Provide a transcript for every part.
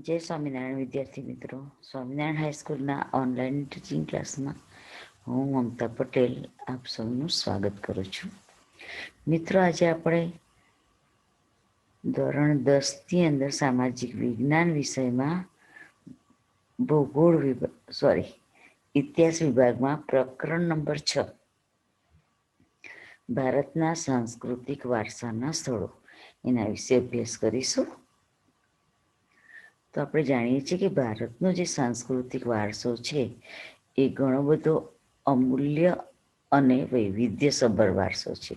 જય સ્વામિનારાયણ, વિદ્યાર્થી મિત્રો. સ્વામિનારાયણ હાઈસ્કૂલના ઓનલાઈન ટીચિંગ ક્લાસમાં હું મમતા પટેલ આપ સૌનું સ્વાગત કરું છું. મિત્રો, આજે આપણે ધોરણ દસની અંદર સામાજિક વિજ્ઞાન વિષયમાં ભૂગોળ વિભાગ સોરી ઇતિહાસ વિભાગમાં પ્રકરણ નંબર છ. ભારતના સાંસ્કૃતિક વારસાના સ્થળો. એના વિશે અભ્યાસ કરીશું. તો આપણે જાણીએ છીએ કે ભારતનો જે સાંસ્કૃતિક વારસો છે, એ ઘણો બધો અમૂલ્ય અને વૈવિધ્યસભર વારસો છે.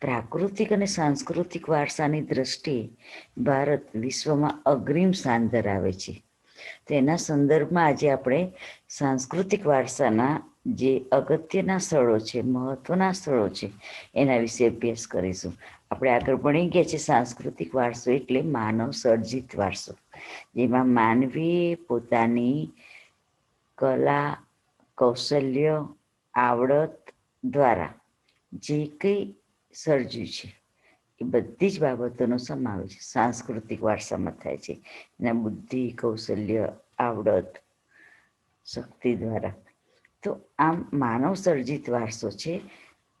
પ્રાકૃતિક અને સાંસ્કૃતિક વારસાની દ્રષ્ટિએ ભારત વિશ્વમાં અગ્રીમ સ્થાન ધરાવે છે. તેના સંદર્ભમાં આજે આપણે સાંસ્કૃતિક વારસાના જે અગત્યના સ્થળો છે, મહત્વના સ્થળો છે, એના વિશે અભ્યાસ કરીશું. આપણે આગળ ભણી ગયા છે સાંસ્કૃતિક વારસો એટલે માનવ સર્જિત વારસો, જેમાં માનવીએ પોતાની કલા, કૌશલ્ય, આવડત દ્વારા જે કંઈ સર્જ્યું છે, એ બધી જ બાબતોનો સમાવેશ સાંસ્કૃતિક વારસામાં થાય છે. એના બુદ્ધિ, કૌશલ્ય, આવડત, શક્તિ દ્વારા. તો આમ માનવ સર્જિત વારસો છે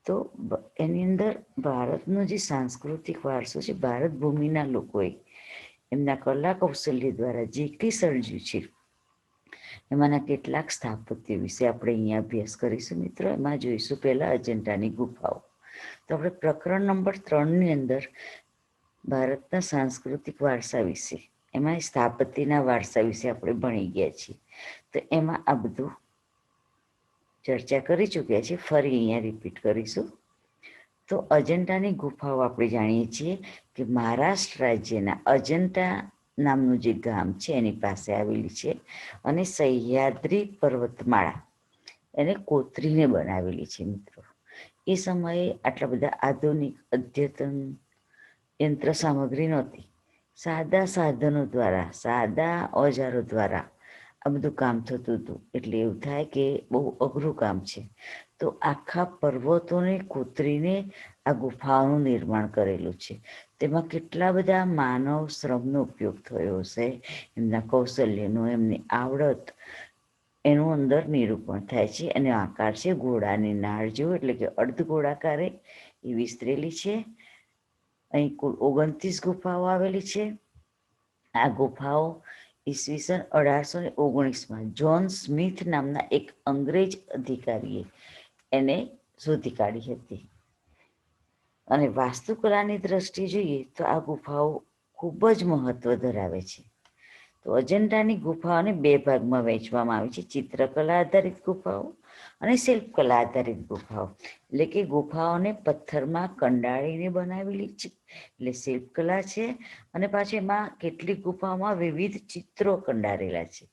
તો એની અંદર ભારતનો જે સાંસ્કૃતિક વારસો છે, ભારત ભૂમિના લોકોએ એમના કલા કૌશલ્ય દ્વારા જે કંઈ સર્જ્યું છે, એમાંના કેટલાક સ્થાપત્ય વિશે આપણે અહીંયા અભ્યાસ કરીશું મિત્રો. એમાં જોઈશું પહેલાં અજંટાની ગુફાઓ. તો આપણે પ્રકરણ નંબર ત્રણની અંદર ભારતના સાંસ્કૃતિક વારસા વિશે એમાં સ્થાપત્યના વારસા વિશે આપણે ભણી ગયા છીએ. તો એમાં આ બધું ચર્ચા કરી ચૂક્યા છીએ, ફરી અહીંયા રિપીટ કરીશું. તો અજંટાની ગુફાઓ આપણે જાણીએ છીએ કે મહારાષ્ટ્ર રાજ્યના અજંટા નામનું જે ગામ છે, એની પાસે આવેલી છે અને સહ્યાદ્રી પર્વતમાળા એને કોતરીને બનાવેલી છે મિત્રો. એ સમયે આટલા બધા આધુનિક અદ્યતન યંત્ર સામગ્રી નહોતી. સાદા સાધનો દ્વારા, સાદા ઓજારો દ્વારા આ બધું કામ થતું હતું. એટલે એવું થાય કે બહુ અઘરું કામ છે. તો આખા પર્વતોને, કોતરીને આ ગુફાઓનું નિર્માણ કરેલું છે. તેમાં કેટલા બધા માનવ શ્રમનો ઉપયોગ થયો હશે, એમના કૌશલ્યનો, એમની આવડત, એનું અંદર નિરૂપણ થાય છે. અને આકાર છે ઘોડાની નાળ જેવો, એટલે કે અર્ધ ગોળાકારે એ વિસ્તરેલી છે. અહીં કુલ ઓગણત્રીસ ગુફાઓ આવેલી છે. આ ગુફાઓ ઈસવીસન અઢારસો ને ઓગણીસમાં જોન સ્મિથ નામના એક અંગ્રેજ અધિકારીએ એને શોધી કાઢી હતી. અને વાસ્તુકલાની દ્રષ્ટિએ જોઈએ તો આ ગુફાઓ ખૂબ જ મહત્વ ધરાવે છે. તો અજંટાની ગુફાઓને બે ભાગમાં વહેંચવામાં આવી છે. ચિત્રકલા આધારિત ગુફાઓ અને શિલ્પકલા આધારિત ગુફાઓ. એટલે કે ગુફાઓને પથ્થરમાં કંડાળીને બનાવેલી છે. એટલે શિલ્પકલા છે અને પાછી એમાં કેટલીક ગુફાઓમાં વિવિધ ચિત્રો કંડારેલા છે.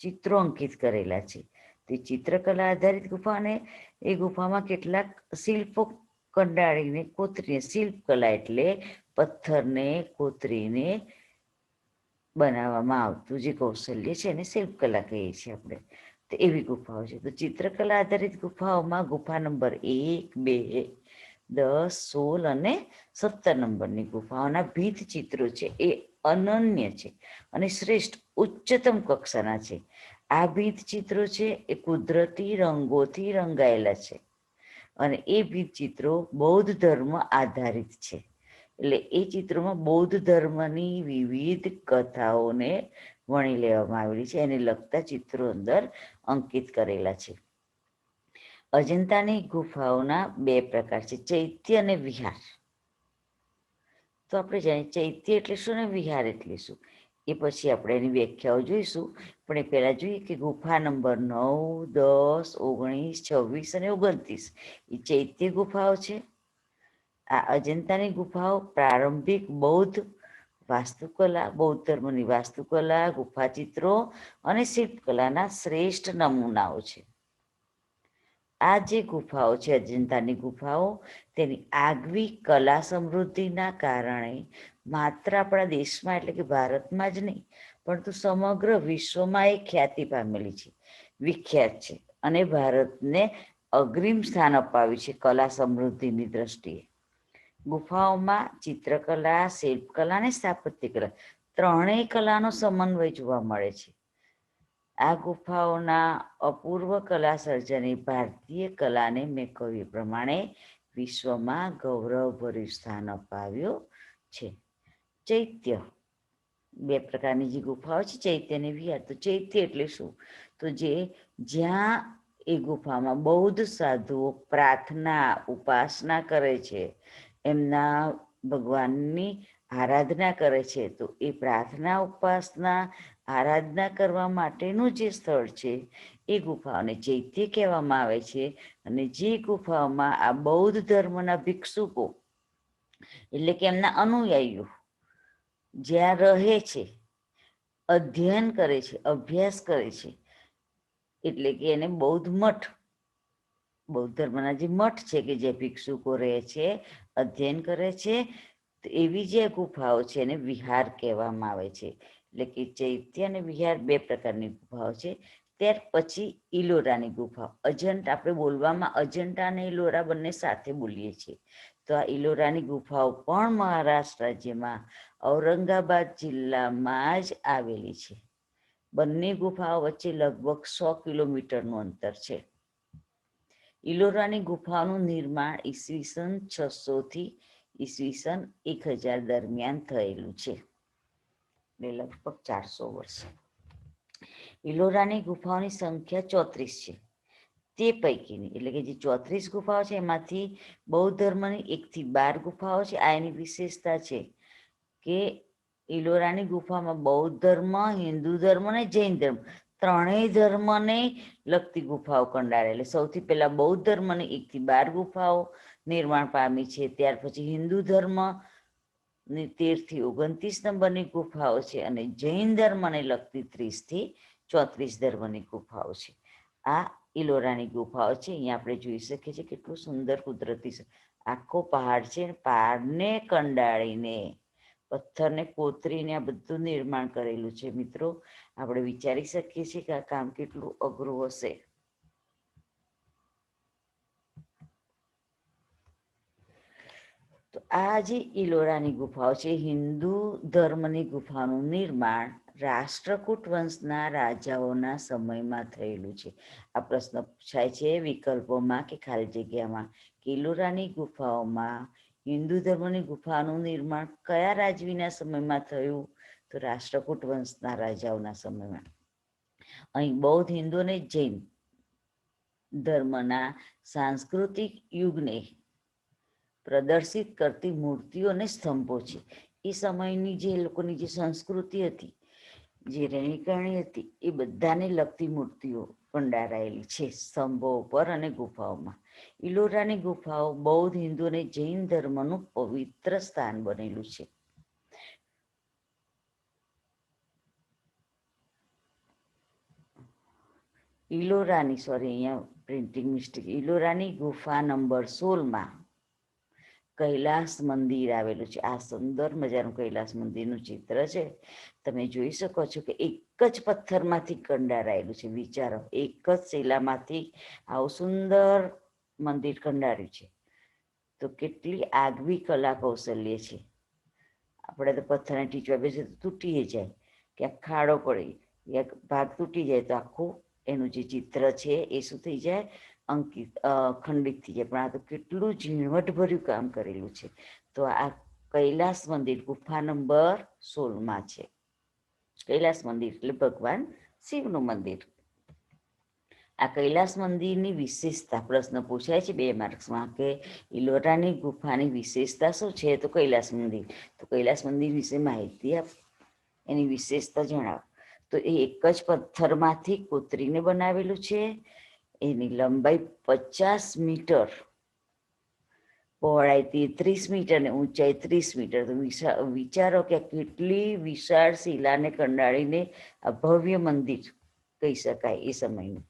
ચિત્રો અંકિત કરેલા છે. તે ચિત્રકલા આધારિત ગુફા અને એ ગુફામાં કેટલાક શિલ્પો કંડાળીને, કોતરીને, શિલ્પકલા એટલે પથ્થરને, કોતરીને બનાવવામાં આવતું જે કૌશલ્ય છે એને શિલ્પકલા કહીએ છીએ આપણે. તો એવી ગુફાઓ છે. તો ચિત્રકલા આધારિત ગુફાઓમાં ગુફા નંબર એક, બે, દસ, સોળ અને સત્તર નંબરની ગુફાઓના ભીત ચિત્રો છે. એ અનન્ય છે અને શ્રેષ્ઠ ઉચ્ચતમ કક્ષાના છે. આ ભીત ચિત્રો છે એ કુદરતી રંગોથી રંગાયેલા છે અને એ ભીત ચિત્રો બૌદ્ધ ધર્મ આધારિત છે. એટલે એ ચિત્રોમાં બૌદ્ધ ધર્મની વિવિધ કથાઓને વણી લેવામાં આવેલી છે. એને લગતા ચિત્રો અંદર અંકિત કરેલા છે. અજંતાની ગુફાઓના બે પ્રકાર છે, ચૈત્ય અને વિહાર. તો આપણે જાણીએ ચૈત્ય એટલે શું ને વિહાર એટલે શું? એ પછી આપણે એની વ્યાખ્યાઓ જોઈશું. પણ એ પહેલાં જોઈએ કે ગુફા નંબર નવ, દસ, ઓગણીસ, છવ્વીસ અને ઓગણત્રીસ. એ ચૈત્ય ગુફાઓ છે. આ અજંતાની ગુફાઓ પ્રારંભિક બૌદ્ધ વાસ્તુકલા, બૌદ્ધ ધર્મની વાસ્તુકલા, ગુફાચિત્રો અને શિલ્પકલાના શ્રેષ્ઠ નમૂનાઓ છે. આ જે ગુફાઓ છે, અજંતાની ગુફાઓ, તેની આગવી કલા સમૃદ્ધિના કારણે માત્ર આપણા દેશમાં એટલે કે ભારતમાં જ નહીં, પરંતુ સમગ્ર વિશ્વમાં એ ખ્યાતિ પામેલી છે, વિખ્યાત છે અને ભારતને અગ્રિમ સ્થાન અપાવ્યું છે કલા સમૃદ્ધિની દ્રષ્ટિએ. ગુફાઓમાં ચિત્રકલા, શિલ્પકલા અને સ્થાપત્ય કલા. ત્રણેય કલાનો સમન્વય જોવા મળે છે. આ ગુફાઓના અપૂર્વ કલા સર્જને ભારતીય કલાને મેં કહ્યું પ્રમાણે વિશ્વમાં ગૌરવભર્યું સ્થાન અપાવ્યું છે. ચૈત્ય. બે પ્રકારની જે ગુફાઓ છે, ચૈત્ય અને વિહાર. તો ચૈત્ય એટલે શું? તો જે જ્યાં એ ગુફામાં બૌદ્ધ સાધુઓ પ્રાર્થના, ઉપાસના કરે છે એમના ભગવાનની આરાધના કરે છે. તો એ પ્રાર્થના ઉપાસના આરાધના કરવા માટેનું જે સ્થળ છે, એ ગુફાઓને ચૈત્ય કહેવામાં આવે છે. અને જે ગુફાઓમાં આ બૌદ્ધ ધર્મના ભિક્ષુકો, એટલે કે એમના અનુયાયીઓ જ્યાં રહે છે, અધ્યયન કરે છે, અભ્યાસ કરે છે, એટલે કે એને બૌદ્ધ મઠ, બૌદ્ધ ધર્મના જે મઠ છે કે જે ભિક્ષુકો રહે છે અધ્યયન કરે છે એવી જે ગુફાઓ છે એને વિહાર કહેવામાં આવે છે. એટલે કે ચૈત્ય અને વિહાર બે પ્રકારની ગુફાઓ છે. ત્યાર પછી ઇલોરાની ગુફાઓ અજંટા, આપણે બોલવામાં અજંટા અને ઇલોરા બંને સાથે બોલીએ છીએ. તો આ ઇલોરાની ગુફાઓ પણ મહારાષ્ટ્ર રાજ્યમાં ઔરંગાબાદ જિલ્લામાં જ આવેલી છે. બંને ગુફાઓ વચ્ચે લગભગ સો કિલોમીટરનું અંતર છે. ઇલોરાની ગુફાનું નિર્માણ ઈસવીસન છસો થી ઈસવીસન એક હજાર દરમિયાન થયેલું છે. એટલે લગભગ ચારસો વર્ષ. ઇલોરાની ગુફાઓની સંખ્યા ચોત્રીસ છે. તે પૈકીની, એટલે કે જે ચોત્રીસ ગુફાઓ છે, એમાંથી બૌદ્ધ ધર્મની એકથી બાર ગુફાઓ છે. આ એની વિશેષતા છે કે ઇલોરાની ગુફામાં બૌદ્ધ ધર્મ, હિન્દુ ધર્મ અને જૈન ધર્મ ત્રણેય ધર્મને લગતી ગુફાઓ કંડારેલી. સૌથી પહેલા બૌદ્ધ ધર્મની એકથી બાર ગુફાઓ નિર્માણ પામી છે. ત્યાર પછી હિન્દુ ધર્મની તેરથી ઓગણત્રીસ નંબરની ગુફાઓ છે અને જૈન ધર્મને લગતી ત્રીસથી ચોત્રીસ ધર્મની ગુફાઓ છે. આ ઇલોરાની ગુફાઓ છે. અહીંયા આપણે જોઈ શકીએ છીએ કેટલું સુંદર કુદરતી છે આખો પહાડ છે પહાડને કંડાળીને, પથ્થરને કોતરીને આ બધું નિર્માણ કરેલું છે. મિત્રો આપણે વિચારી શકીએ છીએ કે આ કામ કેટલું અઘરું હશે. તો આ જે ઇલોરાની ગુફાઓ છે, હિન્દુ ધર્મની ગુફાનું નિર્માણ રાષ્ટ્રકૂટ વંશના રાજાઓના સમયમાં થયેલું છે. આ પ્રશ્ન પૂછાય છે વિકલ્પોમાં કે ખાલી જગ્યામાં કે ઇલોરાની ગુફાઓમાં હિન્દુ ધર્મની ગુફાનું નિર્માણ કયા રાજવીના સમયમાં થયું? તો રાષ્ટ્રકૂટ વંશના રાજાઓના સમયમાં. અહીં બૌદ્ધ હિન્દુ અને જૈન ધર્મના સાંસ્કૃતિક યુગને પ્રદર્શિત કરતી મૂર્તિઓ અને સ્તંભો છે. એ સમયની જે લોકોની જે સંસ્કૃતિ હતી, જે રહેણીકરણી હતી, એ બધાને લગતી મૂર્તિઓ કંડારાયેલી છે સ્તંભો ઉપર અને ગુફાઓમાં. ઇલોરાની ગુફાઓ બૌદ્ધ હિન્દુ અને જૈન ધર્મનું પવિત્ર સ્થાન બનેલું છે. ઇલોરાની સોરી અહીંયા પ્રિન્ટિંગ મિસ્ટેક ઇલોરાની ગુફા નંબર સોળમાં કૈલાસ મંદિર આવેલું છે. આ સુંદર મજાનું કૈલાસ મંદિરનું ચિત્ર છે. તમે જોઈ શકો છો કે એક જ પથ્થરમાંથી કંડારાયેલું છે. વિચારો, એક જ શિલામાંથી આવું સુંદર મંદિર કંડાર્યું છે. તો કેટલી આગવી કલા કૌશલ્ય છે. આપણે તો પથ્થરને ટીચવા બેસીએ તો તૂટી જાય. ક્યાંક ખાડો પડે, ક્યાંક ભાગ તૂટી જાય તો આખું એનું જે ચિત્ર છે એ શું થઈ જાય? અંકિત ખંડિત થઈ જાય. પણ આ તો કેટલું ઝીણવટભર્યું કામ કરેલું છે. તો આ કૈલાસ મંદિર ગુફા નંબર સોળમાં છે. કૈલાસ મંદિર, એટલે ભગવાન શિવનું મંદિર. આ કૈલાસ મંદિરની વિશેષતા પ્રશ્ન પૂછાય છે બે માર્ક્સમાં કે ઇલોરાની ગુફાની વિશેષતા શું છે? તો કૈલાસ મંદિર. તો કૈલાસ મંદિર વિશે માહિતી આપ, એની વિશેષતા જણાવો. તો એ એક જ પથ્થરમાંથી કોતરીને બનાવેલું છે. એની લંબાઈ પચાસ મીટર, પહોળાઈ તેત્રીસ મીટર અને ઊંચાઈ ત્રીસ મીટર. તો વિચારો કે કેટલી વિશાળ શિલાને કંડાળીને આ ભવ્ય મંદિર કહી શકાય એ સમયનું.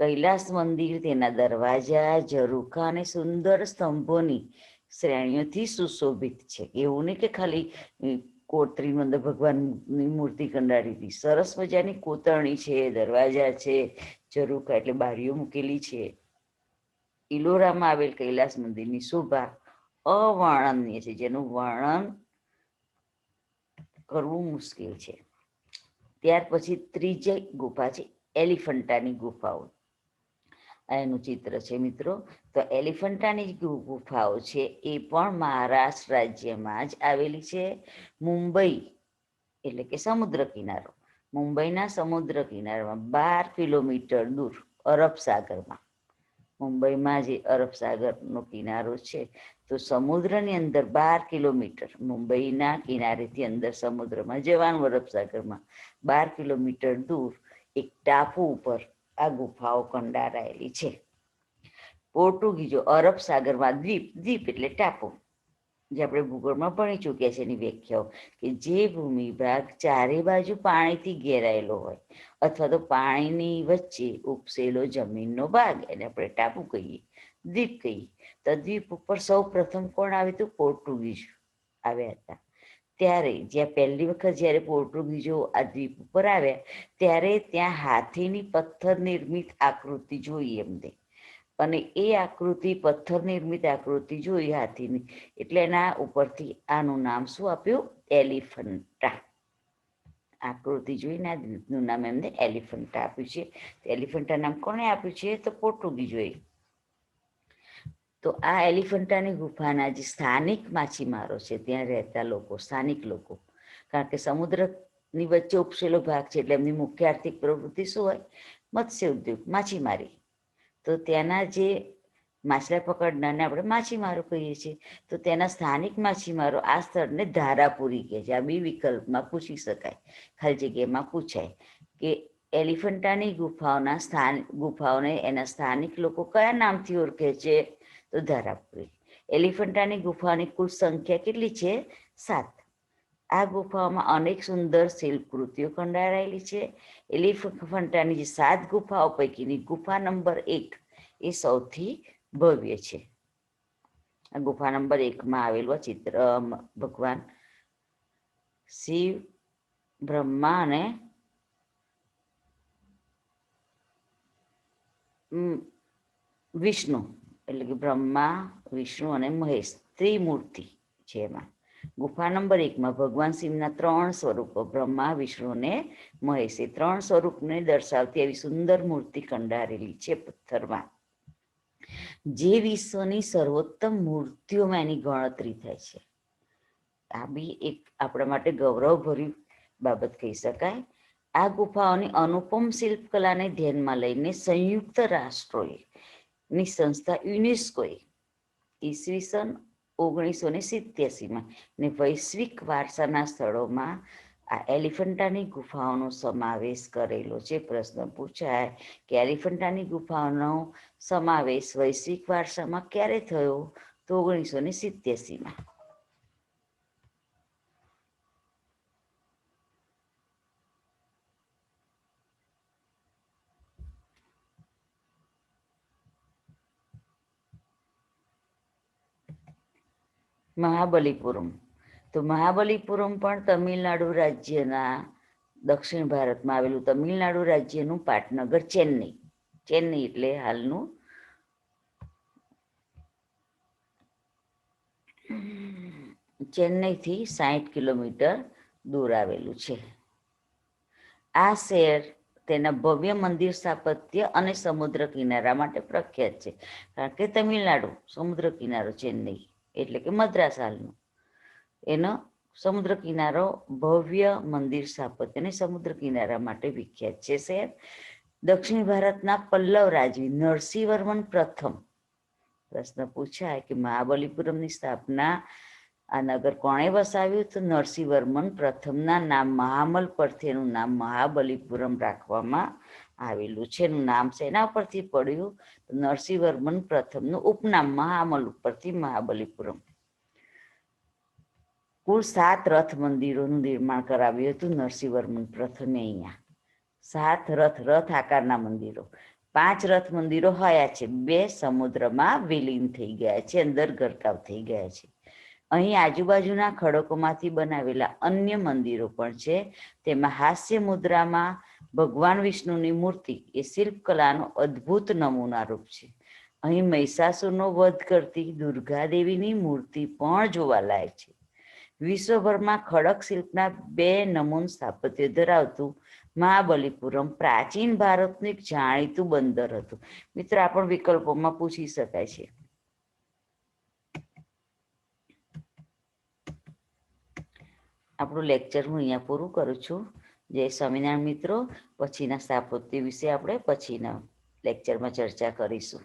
કૈલાસ મંદિર, તેના દરવાજા, ઝરૂખા અને સુંદર સ્તંભોની શ્રેણીઓથી સુશોભિત છે. એવું નહીં કે ખાલી કોતરીનું અંદર ભગવાનની મૂર્તિ કંડારી હતી. સરસ મજાની કોતરણી છે, દરવાજા છે ઝરૂખા એટલે બારીઓ મૂકેલી છે. ઇલોરામાં આવેલ કૈલાસ મંદિરની શોભા અવર્ણનીય છે, જેનું વર્ણન કરવું મુશ્કેલ છે. ત્યાર પછી ત્રીજી ગુફા છે, એલિફન્ટાની ગુફાઓ. એનું ચિત્ર છે મિત્રો. તો એલિફન્ટાની ગુફાઓ છે એ પણ મહારાષ્ટ્ર રાજ્યમાં જ આવેલી છે. મુંબઈ એટલે કે સમુદ્ર કિનારો. મુંબઈના સમુદ્ર કિનારામાં બાર કિલોમીટર દૂર અરબ સાગરમાં. મુંબઈમાં જે અરબ સાગરનો કિનારો છે, તો સમુદ્રની અંદર બાર કિલોમીટર, મુંબઈના કિનારેથી અંદર સમુદ્રમાં જવાનું અરબ સાગરમાં બાર કિલોમીટર દૂર એક ટાપુ ઉપર આ ગુફાઓ કંડારાયેલી છે. પોર્ટુગીઝો અરબ સાગરમાં દ્વીપ દ્વીપ એટલે ટાપુ, જે આપણે ભૂગોળમાં ભણી ચૂક્યા છે એની વ્યાખ્યાઓ, કે જે ભૂમિ ભાગ ચારે બાજુ પાણીથી ઘેરાયેલો હોય, અથવા તો પાણીની વચ્ચે ઉપસેલો જમીનનો ભાગ, એને આપણે ટાપુ કહીએ, દ્વીપ કહીએ. તો દ્વીપ ઉપર સૌ પ્રથમ કોણ આવ્યું હતું પોર્ટુગીઝ આવ્યા હતા. ત્યારે જ્યાં પહેલી વખત જ્યારે પોર્ટુગીઝો આ દ્વીપ ઉપર આવ્યા ત્યારે ત્યાં હાથીની પથ્થર નિર્મિત આકૃતિ જોઈ એમને. અને એ આકૃતિ, પથ્થર નિર્મિત આકૃતિ જોઈ હાથીની. એટલે એના ઉપરથી આનું નામ શું આપ્યું? એલિફન્ટા. આકૃતિ જોઈને આ દ્વીપનું નામ એમને એલિફન્ટા આપ્યું છે. એલિફન્ટા નામ કોણે આપ્યું છે? તો પોર્ટુગીઝોએ. તો આ એલિફન્ટાની ગુફાના જે સ્થાનિક માછીમારો છે, ત્યાં રહેતા લોકો, સ્થાનિક લોકો, કારણ કે સમુદ્રની વચ્ચે ઉપસેલો ભાગ છે એટલે એમની મુખ્ય આર્થિક પ્રવૃત્તિ શું હોય? મત્સ્ય ઉદ્યોગ, માછીમારી. તો ત્યાંના જે માછલા પકડનારને આપણે માછીમારો કહીએ છીએ, તો તેના સ્થાનિક માછીમારો આ સ્થળને ધારાપુરી કહે છે. આ બી વિકલ્પમાં પૂછી શકાય. ખાલી જગ્યામાં પૂછાય કે એલિફન્ટાની ગુફાઓના સ્થાન, ગુફાઓને એના સ્થાનિક લોકો કયા નામથી ઓળખે છે? તો ધારાપુરી એલિફન્ટાની ગુફાની કુલ સંખ્યા કેટલી છે? સાત. આ ગુફાઓમાં અનેક સુંદર શિલ્પકૃતિઓ કંડારાયેલી છે. એલિફન્ટાની જે સાત ગુફાઓ પૈકીની ગુફા નંબર એક એ સૌથી ભવ્ય છે. આ ગુફા નંબર એકમાં આવેલું ચિત્ર ભગવાન શિવ, બ્રહ્મા અને વિષ્ણુ. એટલે કે બ્રહ્મા, વિષ્ણુ અને મહેશ, ત્રિમૂર્તિ છે એમાં. ગુફા નંબર એકમાં ભગવાન શિવના ત્રણ સ્વરૂપો, બ્રહ્મા, વિષ્ણુ અને મહેશ. એ ત્રણ સ્વરૂપને દર્શાવતી એવી સુંદર મૂર્તિ કંડારેલી છે પથ્થરમાં. જે વિશ્વની સર્વોત્તમ મૂર્તિઓમાં એની ગણતરી થાય છે. આ બી એક આપણા માટે ગૌરવભર્યું બાબત કહી શકાય. આ ગુફાઓની અનુપમ શિલ્પકલાને ધ્યાનમાં લઈને સંયુક્ત રાષ્ટ્રોએ ની સંસ્થા યુનેસ્કોએ ઈસવીસન ઓગણીસો ને સિત્યાસીમાં ને વૈશ્વિક વારસાના સ્થળોમાં આ એલિફન્ટાની ગુફાઓનો સમાવેશ કરેલો છે પ્રશ્ન પૂછાય કે એલિફન્ટાની ગુફાઓનો સમાવેશ વૈશ્વિક વારસામાં ક્યારે થયો તો ઓગણીસો ને સિત્યાસીમાં મહાબલીપુરમ. તો મહાબલીપુરમ પણ તમિલનાડુ રાજ્યના દક્ષિણ ભારતમાં આવેલું તમિલનાડુ રાજ્યનું પાટનગર, ચેન્નઈ. ચેન્નઈ એટલે હાલનું ચેન્નઈથી સાહીઠ કિલોમીટર દૂર આવેલું છે. આ શહેર તેના ભવ્ય મંદિર સ્થાપત્ય અને સમુદ્ર કિનારા માટે પ્રખ્યાત છે. કારણ કે તમિલનાડુ સમુદ્ર કિનારો ચેન્નઈ. એટલે કે મદ્રાસ હાલનું એનો સમુદ્ર કિનારો ભવ્ય મંદિર સ્થાપત્ય સમુદ્ર કિનારા માટે વિખ્યાત છે શહેર દક્ષિણ ભારતના પલ્લવ રાજવી નરસિંહવર્મન પ્રથમ. પ્રશ્ન પૂછાય કે મહાબલીપુરમની સ્થાપના આ નગર કોણે વસાવ્યું? તો નરસિંહવર્મન પ્રથમના નામ મહામલ પરથી એનું નામ મહાબલીપુરમ રાખવામાં આવેલું છે. એનું નામ એના પરથી પડ્યું નરસિંહવર્મન પ્રથમનું ઉપનામ મહામલ ઉપરથી મહાબલીપુરમ. કુલ સાત રથ મંદિરોનું નિર્માણ કરાવ્યું હતું નરસિંહવર્મન પ્રથમે અહીંયા. સાત રથ રથ આકારના મંદિરો. પાંચ રથ મંદિરો હયા છે. બે સમુદ્રમાં વિલીન થઈ ગયા છે. અંદર ગરકાવ થઈ ગયા છે. અહીં આજુબાજુના ખડકોમાંથી બનાવેલા અન્ય મંદિરો પણ છે. તેમાં હાસ્ય મુદ્રામાં ભગવાન વિષ્ણુની મૂર્તિ એ શિલ્પકલાનો અદ્ભુત નમૂના રૂપ છે. અહીં મહિષાસુરનો વધ કરતી દુર્ગાદેવીની મૂર્તિ પણ જોવાલાયક છે. વિશ્વભરમાં ખડક શિલ્પના બે નમૂન સ્થાપત્ય ધરાવતું મહાબલીપુરમ પ્રાચીન ભારતનું એક જાણીતું બંદર હતું. મિત્ર પણ વિકલ્પોમાં પૂછી શકાય છે. આપણું લેક્ચર હું અહીંયા પૂરું કરું છું. જય સ્વામિનારાયણ મિત્રો પછીના સ્થાપત્ય વિશે આપણે પછીના લેક્ચરમાં ચર્ચા કરીશું.